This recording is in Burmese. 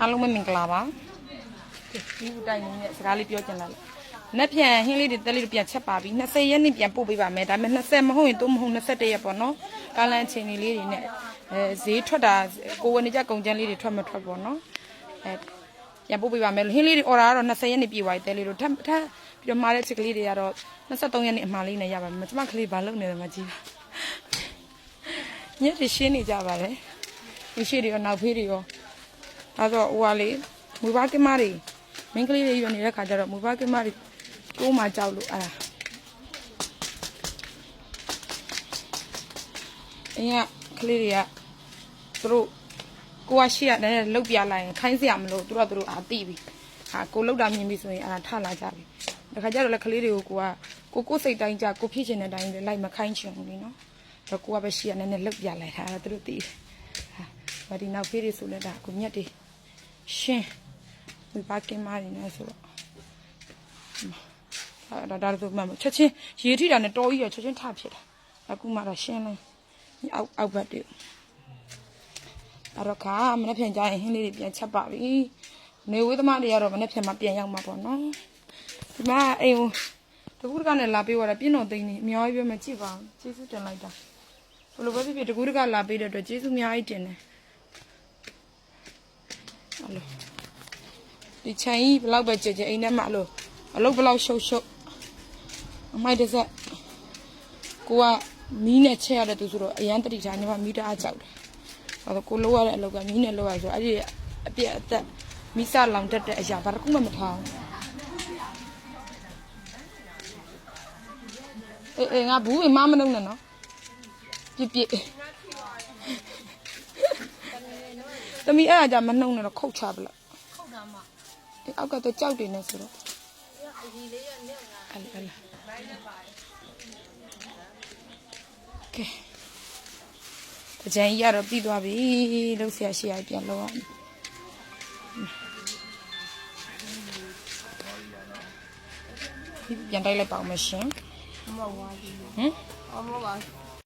အားလုံးပဲမင်္ဂလာပါဒီဦးတိုင်းနဲ့စကားလေးပြောချင်လာလို့နှစ်ပြန်ဟင်းလေးတွေတက်လေးတွေပြန်ချက်ပါပြီ20ရက်နေ့ပြန်ပို့ပေးပါမယ်ဒါပေမဲ့20မဟုတ်ရင်တော့မဟုတ်21ရက်ပေါ့နော်ကာလန်အချိန်လေးလေးတွေနဲ့အဲဈေးထွက်တာကိုဝင်နေကြကုန်ကျန်းလေးတွေထွက်မထွက်ပေါ့နော်အဲပြန်ပို့ပေးပါမယ်ဟင်းလေးတွေ order ကတော့20ရက်နေ့ပြည့်သွားပြီတဲလေးတို့ထပ်ထပ်ပြီးတော့မှားတဲ့ချက်ကလေးတွေကတော့23ရက်နေ့အမှားလေးနဲ့ရပါမယ်ကျမကလေးဘာလုပ်နေလဲမကြည့်ညက်ရှင်းနေကြပါတယ်ဒီရှိတွေရောနောက်ဖေးတွေရော ဒါဆိုဟိုကလေမူပါကင်မတွေမင်းကလေးတွေရွနေတဲ့ခါကျတော့မူပါကင်မတွေတိုးမှကြောက်လို့အဲ့ဒါအင်းကကလေးတွေကသူတို့ကိုကရှိရတဲ့လှုပ်ပြလိုက်ရင်ခိုင်းစရာမလိုသူတို့ကသူတို့အာတိပြီဟာကိုလှုပ်တာမြင်ပြီဆိုရင်အဲ့ဒါထလာကြပြီဒါခါကျတော့လေကလေးတွေကိုကိုကကိုကိုစိတ်တိုင်းကြကိုဖြစ်ချင်တဲ့အတိုင်းလေလိုက်မခိုင်းချင်ဘူးလीနော်ဒါကိုကပဲရှိရတဲ့နဲ့လှုပ်ပြလိုက်တာအဲ့ဒါသူတို့သိတယ်ဟာဘာဒီနောက်ဖေးတွေဆိုလဲဒါကိုမြက်တွေ ရှင်းဝိပါကင်မာနေနေဆိုတော့အဲ့ဒါဒါတော့မှချက်ချင်းရေထိတာနဲ့တော်ကြီးရချက်ချင်းထဖြစ်တာအခုမှတော့ရှင်းလိုက်အောက်အောက်ဘက်တွေအဲ့တော့ခါမနေ့ပြန်ကြရင်ဟင်းလေးတွေပြန်ချက်ပါပြီနေဝေးသမားတွေကတော့မနေ့ပြန်မှပြန်ရောက်မှာပေါ့နော်ဒီမှာအိမ်တကူတကနဲ့လာပေးသွားတာပြင်းတော်သိန်းနေအများကြီးပဲမကြည့်ပါဘူးကျေးဇူးတင်လိုက်တာဘယ်လိုပဲဖြစ်ဖြစ်တကူတကလာပေးတဲ့အတွက်ကျေးဇူးအများကြီးတင်တယ်အဲ့ လိုဒီချန်ကြီးဘလောက်ပဲကြဲကြဲအိမ်ထဲမှာအဲ့လိုအလုပ်ဘလောက်ရှုပ်ရှုပ်အမိုက်တစ်ဆက်ကိုကမီးနဲ့ချက်ရတဲ့သူဆိုတော့အရန်တတိထားညီမမီးတအားကြောက်တယ်အဲ့တော့ကိုလိုရတဲ့အလုပ်ကမီးနဲ့လုပ်ရဆိုအဲ့ဒီအပြက်အသက်မီးစလောင်တတ်တဲ့အရာဘာတစ်ခုမှမထားဘူးအေးအေးငါဘူးဝင်မမနှုံနဲ့နော်ပြစ်ပြစ် သမီးအဲ့ဒါကြမနှုံနဲ့တော့ခုတ်ချပလိုက်ခုတ်တာမှဒီအောက်ကတော့ကြောက်တယ်နဲ့ဆိုတော့အကြီးလေးရနဲ့ငါအဲ့လိုအဲ့လိုကဲတကြံကြီးကတော့ပြီးသွားပြီလှုပ်ရှားရှိရပြန်လောက်အောင်ဒီပြန်တိုက်လိုက်ပါအောင်မရှင်မဝါကြီးဟမ်အမပါ